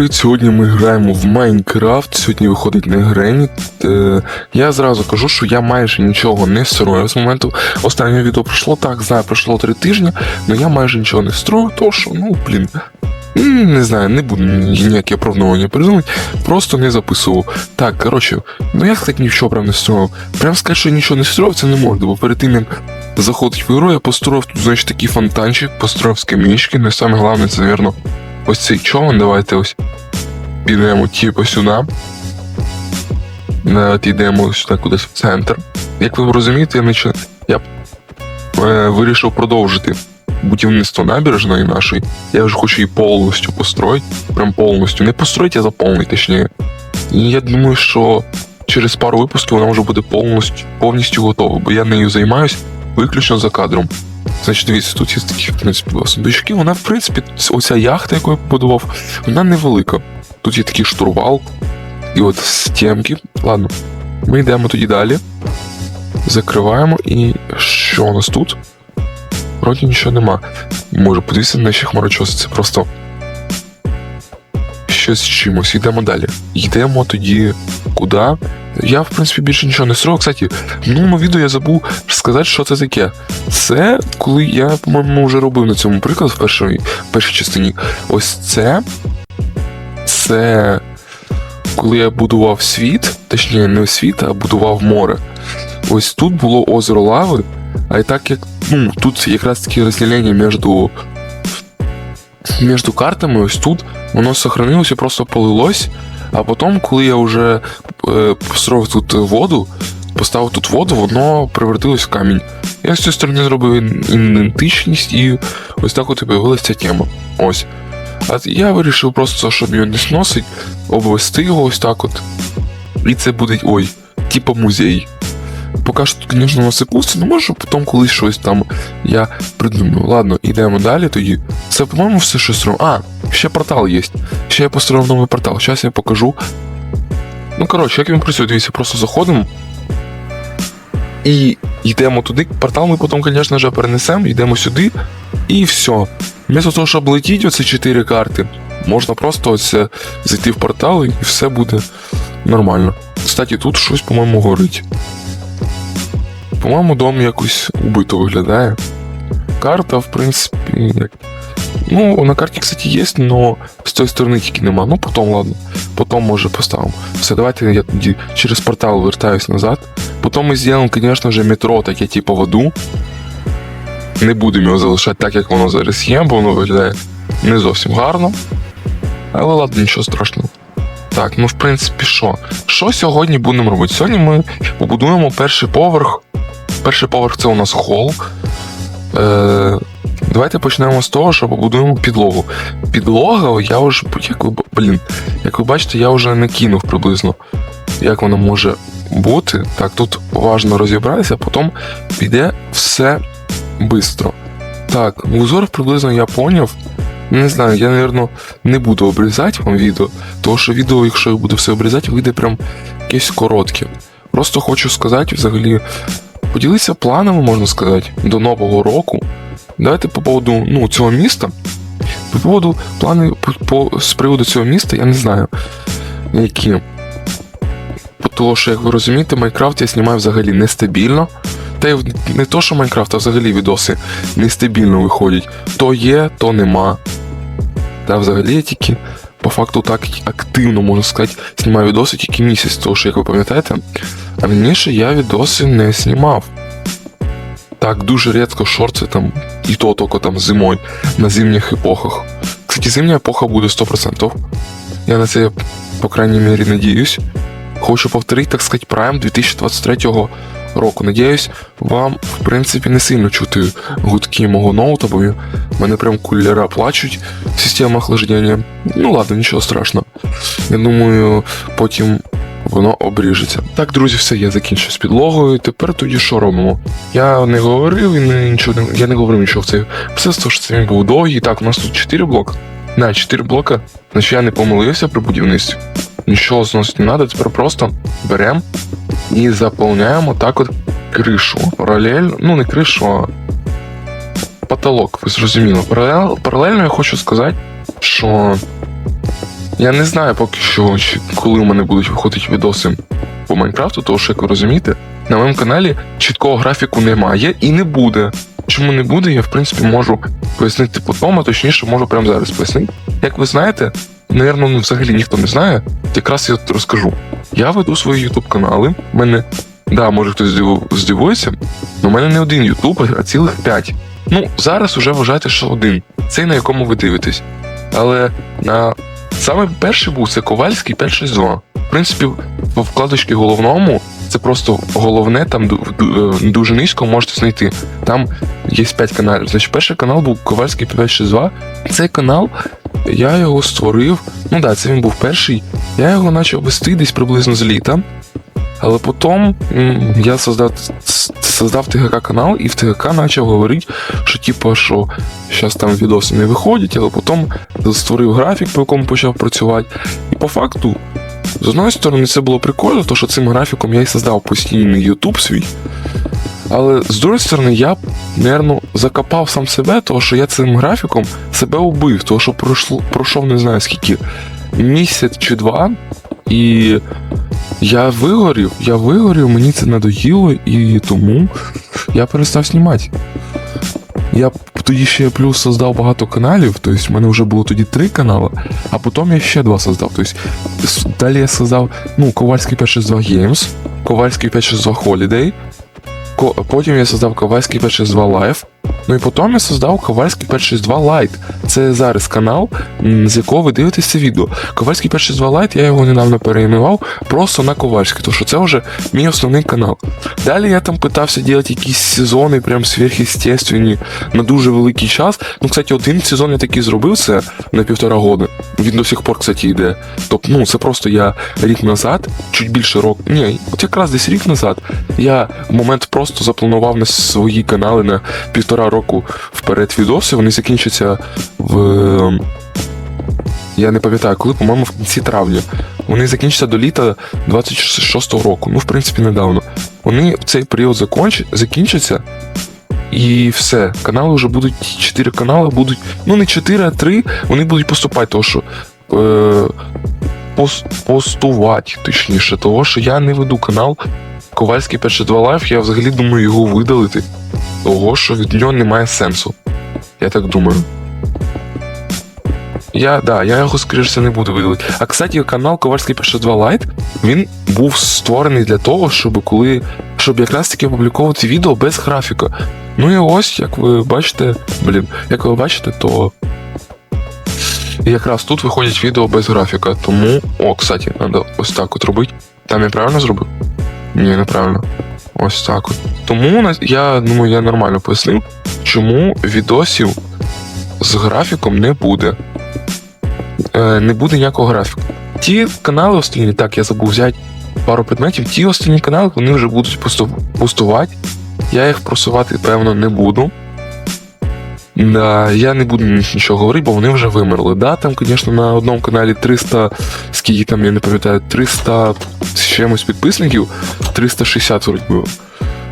привіт! Сьогодні ми граємо в Майнкрафт. Сьогодні виходить не Грені. Е, я зразу кажу, що я майже нічого не строю з моменту останнього відео пройшло. Так, знаю, пройшло три тижні, але я майже нічого не строю, то що, ну, блін. Не знаю, не буду ніякі оправдування придумати, просто не записував. Так, коротше, ну я сказати нічого прям не строїв. Прям сказати, що нічого не строїв, це не можна, бо перед тим як заходить в ігру, я построїв тут, значить, такий фонтанчик, построїв скам'ячки, ну і саме головне, це, мабуть, ось цей човен, давайте ось підемо типу сюди. Навіть йдемо сюди кудись в центр. Як ви розумієте, я, наче, я е, вирішив продовжити будівництво набережної нашої. Я вже хочу її повністю построїти. Прям повністю. Не построїти, а заповнити, точніше. І я думаю, що через пару випусків вона вже буде повністю, повністю готова, бо я нею займаюсь виключно за кадром. Значить, дивіться, тут є такі, в принципі, сундучки. Вона, в принципі, оця яхта, яку я побудував, вона невелика. Тут є такий штурвал, і от стінки. Ладно, ми йдемо тоді далі. Закриваємо і що у нас тут? Вроді нічого нема. Може, подивіться на наші хмарочоси, це просто щось з чимось. Йдемо далі. Йдемо тоді куди? Я, в принципі, більше нічого не строїв. Кстати, в минулому відео я забув сказати, що це таке. Це коли я, по-моєму, вже робив на цьому приклад в першій, першій частині. Ось це. Це коли я будував світ, точніше, не світ, а будував море. Ось тут було озеро лави, а і так як ну, тут якраз таке розділення між, між картами, ось тут воно сохранилося, просто полилось. А потім, коли я вже построїв тут воду, поставив тут воду, воно превратилось в камінь. Я з цієї сторони зробив ідентичність і ось так от і появилася ця тема. Ось. А я вирішив просто, щоб його не сносить, обвести його ось так от. І це буде, ой, типа музей. Поки що тут, звісно, насипуться, ну може потім колись щось там я придумаю. Ладно, йдемо далі тоді. Це, по-моєму, все що зробив. А, ще портал є. Ще я построїв новий портал. Зараз я покажу. Ну, коротше, як він працює, дивіться, просто заходимо. І йдемо туди. Портал ми потім, звісно ж, перенесемо, йдемо сюди, і все. Вместо того, щоб летіти оці 4 карти, можна просто ось зайти в портал і все буде нормально. Кстати, тут щось, по-моєму, горить. По-моєму, дом якось убито виглядає. Карта, в принципі, як. Ну, на карті, кстати, є, но цієї сторони тільки нема. Ну, потім, ладно. Потім, може, поставимо. Все, давайте я тоді через портал вертаюсь назад. Потім ми зробимо, звісно ж, метро, таке типу в аду. Не будемо його залишати так, як воно зараз є, бо воно виглядає не зовсім гарно. Але ладно, нічого страшного. Так, ну в принципі, що? Що сьогодні будемо робити? Сьогодні ми побудуємо перший поверх. Перший поверх це у нас хол. Е, давайте почнемо з того, що побудуємо підлогу. Підлога, я вже, як ви, блін, як ви бачите, я вже не кинув приблизно, як вона може бути. Так, тут важно розібратися, потім піде все швидко. Так, узор приблизно я поняв. Не знаю, я, напевно, не буду обрізати вам відео, тому що відео, якщо я буду все обрізати, вийде прям якесь коротке. Просто хочу сказати, взагалі, поділитися планами, можна сказати, до Нового року. Давайте по поводу ну, цього міста. По поводу плани по, по, з приводу цього міста, я не знаю, які. Тому що, як ви розумієте, Майнкрафт я знімаю взагалі нестабільно. Та й не то, що Майнкрафт, а взагалі відоси нестабільно виходять. То є, то нема. Та взагалі я тільки по факту так активно, можна сказати, знімаю відоси тільки місяць, тому що, як ви пам'ятаєте, раніше я відоси не знімав. Так, дуже рідко шорти там, і то тільки там зимою, на зимніх епохах. Кстати, зимня епоха буде 100%. Я на це, по крайній мірі, надіюсь. Хочу повторити, так сказати, Prime 2023 року. Надіюсь, вам, в принципі, не сильно чути гудки мого ноута, бо мене прям кулера плачуть в системах охлаждення. Ну ладно, нічого страшного. Я думаю, потім воно обріжеться. Так, друзі, все, я закінчив з підлогою. Тепер тоді що робимо? Я не говорив і не, нічого. Я не говорив нічого в цей. Все що це він був довгий. Так, у нас тут 4 блока. На, 4 блока. Значить я не помилився при будівництві. Нічого зносити не треба, тепер просто беремо і заповняємо так от кришу. Паралельно, ну не кришу, а потолок, ви. Паралель, паралельно я хочу сказати, що Я не знаю поки що, чи коли у мене будуть виходити відоси по Майнкрафту, тому що, як ви розумієте, на моєму каналі чіткого графіку немає і не буде. Чому не буде, я в принципі можу пояснити потім, а точніше можу прямо зараз пояснити. Як ви знаєте, напевно, ну, взагалі ніхто не знає, якраз я розкажу. Я веду свої ютуб канали. У мене, да, може хтось здиву- здивується, але у мене не один ютуб, а цілих п'ять. Ну, зараз уже вважайте, що один. Цей, на якому ви дивитесь. Але на саме перший був це Ковальський 562. В принципі, по вкладочці головному це просто головне, там е, дуже низько можете знайти. Там є 5 каналів. Значить, перший канал був Ковальський 562. Цей канал я його створив. Ну да, це він був перший. Я його почав вести десь приблизно з літа. Але потім я создав, создав ТГК канал і в ТГК почав говорити, що типу, що зараз там відоси не виходять, але потім створив графік, по якому почав працювати. І по факту, з одної сторони, це було прикольно, тому що цим графіком я і создав постійний YouTube свій. Але з другої сторони, я, мабуть, закопав сам себе, тому що я цим графіком себе убив, тому що пройшло, пройшов не знаю скільки, місяць чи два, і я вигорів, я вигорів, мені це надоїло, і тому я перестав знімати. Я тоді ще плюс создав багато каналів, тобто в мене вже було тоді три канали, а потім я ще два создав. Тобто далі я создав ну, Ковальський 562 Games, Ковальський 562 Holiday, потім я создав Ковальський 562 Live, ну і потім я создав Ковальський 562 Lite. Це зараз канал, з якого ви дивитесь це відео. Ковальський 562 Lite, я його недавно переіменував просто на Ковальський, тому що це вже мій основний канал. Далі я там питався робити якісь сезони, прям сверхъестественні, на дуже великий час. Ну, кстати, один сезон я такий зробив це на півтора года. Він до сих пор, кстати, йде. Тобто, ну, це просто я рік назад, чуть більше року. Ні, от якраз десь рік назад, я в момент просто запланував на свої канали на півтора року вперед відоси. Вони закінчаться в. Я не пам'ятаю, коли, по-моєму, в кінці травня. Вони закінчаться до літа 26-го року. Ну, в принципі, недавно. Вони в цей період законч... закінчаться. І все, канали вже будуть, 4 канали будуть, ну не 4, а 3, вони будуть поступати, тому що е, пос, постувати, точніше, того, що я не веду канал Ковальський 562 Live, я взагалі думаю його видалити, того, що від нього немає сенсу. Я так думаю. Я, да, я його, скоріше, не буду видалити. А кстати, канал Ковальський 562 Lite, він був створений для того, щоб коли. Щоб якраз таки опубліковувати відео без графіка. Ну і ось, як ви бачите, блін, як ви бачите, то якраз тут виходять відео без графіка. Тому. О, кстати, треба ось так от робити. Там я правильно зробив? Ні, неправильно. Ось так от. Тому я думаю, я нормально пояснив, чому відосів з графіком не буде. Е, не буде ніякого графіку. Ті канали останні, так, я забув взяти пару предметів, ті останні канали, вони вже будуть пустувати. Я їх просувати, певно, не буду. Да, я не буду нічого говорити, бо вони вже вимерли. Да, там, звісно, на одному каналі 300, скільки там, я не пам'ятаю, 300 з чимось підписників, 360 вроді було.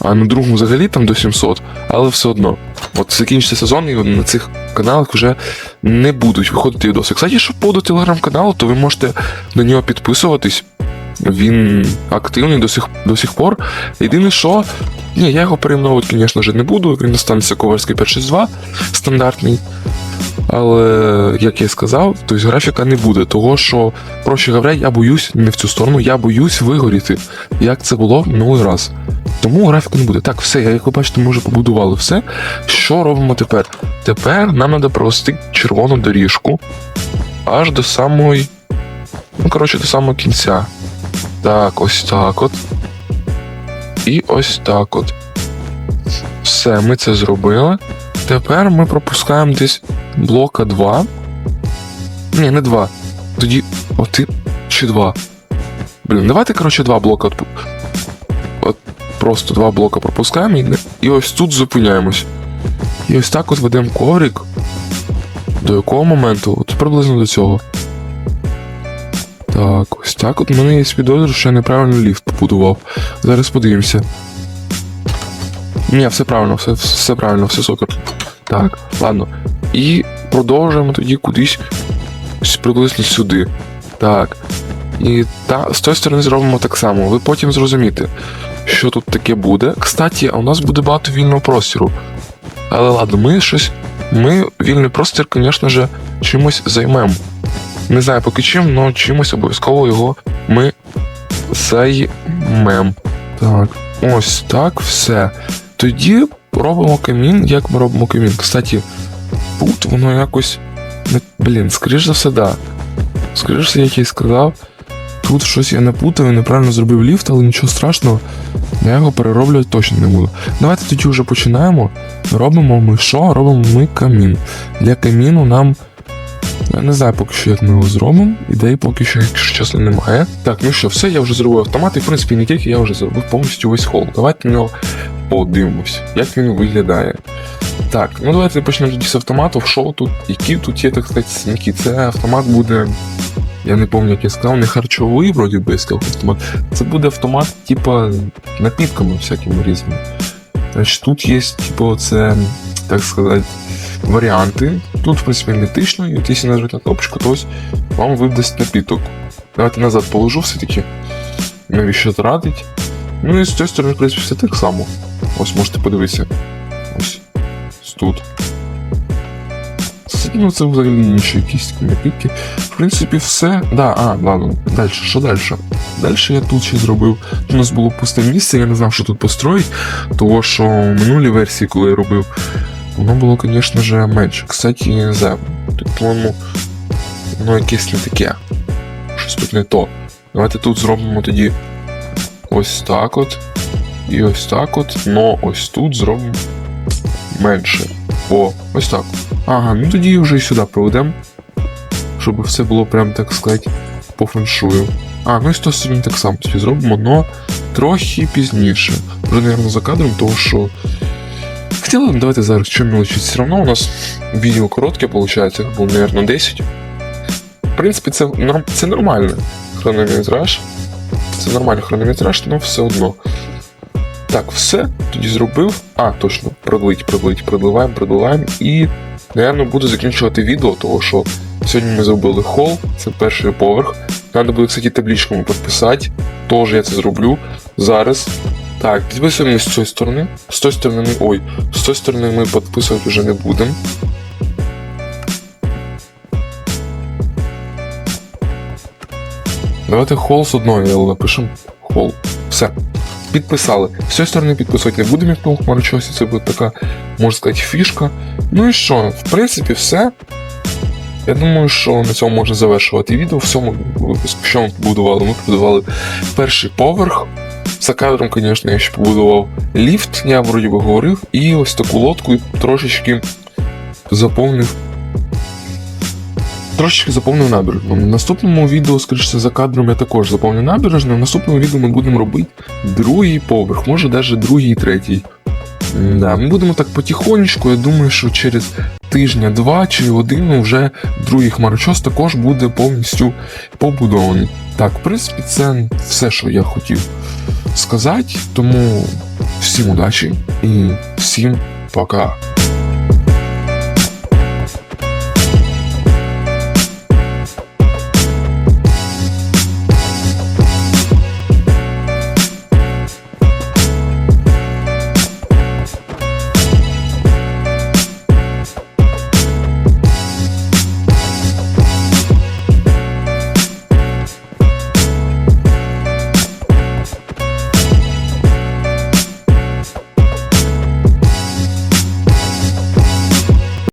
А на другому взагалі там до 700, але все одно. От закінчиться сезон, і на цих каналах вже не будуть виходити відоси. Кстати, що поводу телеграм-каналу, то ви можете на нього підписуватись. Він активний до сих, до сих пор. Єдине, що. Ні, я його перейменовувати, звісно ж, не буду. Він останеться Ковальський 562 стандартний. Але, як я сказав, тобто графіка не буде, того що, проще говоря, я боюсь не в цю сторону, я боюсь вигоріти, як це було минулий раз. Тому графіку не буде. Так, все, як ви бачите, ми вже побудували все. Що робимо тепер? Тепер нам треба провести червону доріжку аж до самої. Ну, коротше, до самого кінця. Так, ось так от. І ось так от. Все, ми це зробили. Тепер ми пропускаємо десь блока 2. Ні, не 2. Тоді один чи 2. Блін, давайте, коротше, два блока. От, от просто два блока пропускаємо і, і ось тут зупиняємось. І ось так от ведемо коврик. До якого моменту? От приблизно до цього. Так, ось так. От у мене є підозра, що я неправильно ліфт побудував. Зараз подивимося. Ні, все правильно, все, все правильно, все супер. Так, ладно. І продовжуємо тоді кудись приблизно сюди. Так. І та, з тої сторони зробимо так само. Ви потім зрозумієте, що тут таке буде. Кстати, у нас буде багато вільного простору. Але ладно, ми щось. Ми вільний простір, звісно ж, чимось займемо. Не знаю поки чим, але чимось обов'язково його ми займем. Так, ось так, все. Тоді робимо камін, як ми робимо камін. Кстати, тут воно якось. Блін, скоріш за все, да. Скоріш все, як я й сказав. Тут щось я напутав і неправильно зробив ліфт, але нічого страшного. Я його перероблювати точно не буду. Давайте тоді вже починаємо. Робимо ми що? Робимо ми камін. Для каміну нам. Я не знаю поки що, як ми його зробимо. Ідеї поки що, якщо чесно, немає. Так, ну що, все, я вже зробив автомат, і в принципі не тільки я вже зробив повністю весь хол. Давайте на нього подивимось, як він виглядає. Так, ну давайте почнемо тоді з автомату. Що тут, які тут є, так сказати, сніки. Це автомат буде. Я не пам'ятаю, як я сказав, не харчовий, вроді би я сказав автомат. Це буде автомат, типа, напітками всякими різними. Значить, тут є, типу, це, так сказати, варіанти. Тут, в принципі, ідентично, і от якщо нажати на кнопочку, то ось вам видасть напіток. Давайте назад положу все-таки. Навіщо тратить? Ну і з цієї сторони, в принципі, все так само. Ось можете подивитися. Ось. Тут. Ну, це взагалі інші якісь напітки. В принципі, все. Да, а, ладно. Далі, що далі? Далі я тут ще зробив. У нас було пусте місце, я не знав, що тут построїть. Того, що в минулій версії, коли я робив, воно було, звісно ж, менше. Кстати, не знаю. По-моєму, воно якесь не таке. Щось тут не то. Давайте тут зробимо тоді ось так от. І ось так от. Но ось тут зробимо менше. О, ось так. Ага, ну тоді вже і сюди проведемо. Щоб все було прям, так сказати, по феншую. А, ну і з того сторони так само тоді зробимо, но трохи пізніше. Вже, мабуть, за кадром, того що. Хоча ладно, давайте зараз що мелочить. Все одно у нас відео коротке, виходить, було, мабуть, 10. В принципі, це, це нормальний хронометраж. Це нормальний хронометраж, але все одно. Так, все, тоді зробив. А, точно, продлить, продлить, продливаємо, продливаємо. І, напевно, буду закінчувати відео, того що сьогодні ми зробили хол, це перший поверх. Треба буде, кстати, табличками підписати. Тож я це зроблю зараз. Так, підписуємо з цієї сторони. З тої сторони ми. Ой, з тої сторони ми підписувати вже не будемо. Давайте хол з одної напишемо. Хол. Все. Підписали. З цієї сторони підписувати не будемо, як на хмарочосі, це буде така, можна сказати, фішка. Ну і що, в принципі, все. Я думаю, що на цьому можна завершувати відео. В цьому випуску, що ми побудували? Ми побудували перший поверх. За кадром, звісно, я ще побудував ліфт, я вроді би говорив, і ось таку лодку трошечки заповнив. Трошечки заповнив набережну. В наступному відео, скоріше за кадром, я також заповню набережну. В наступному відео ми будемо робити другий поверх, може навіть другий і третій. Да, ми будемо так потихонечку. Я думаю, що через тижня-два чи один вже другий хмарочос також буде повністю побудований. Так, в принципі, це все, що я хотів сказати. Тому всім удачі і всім пока.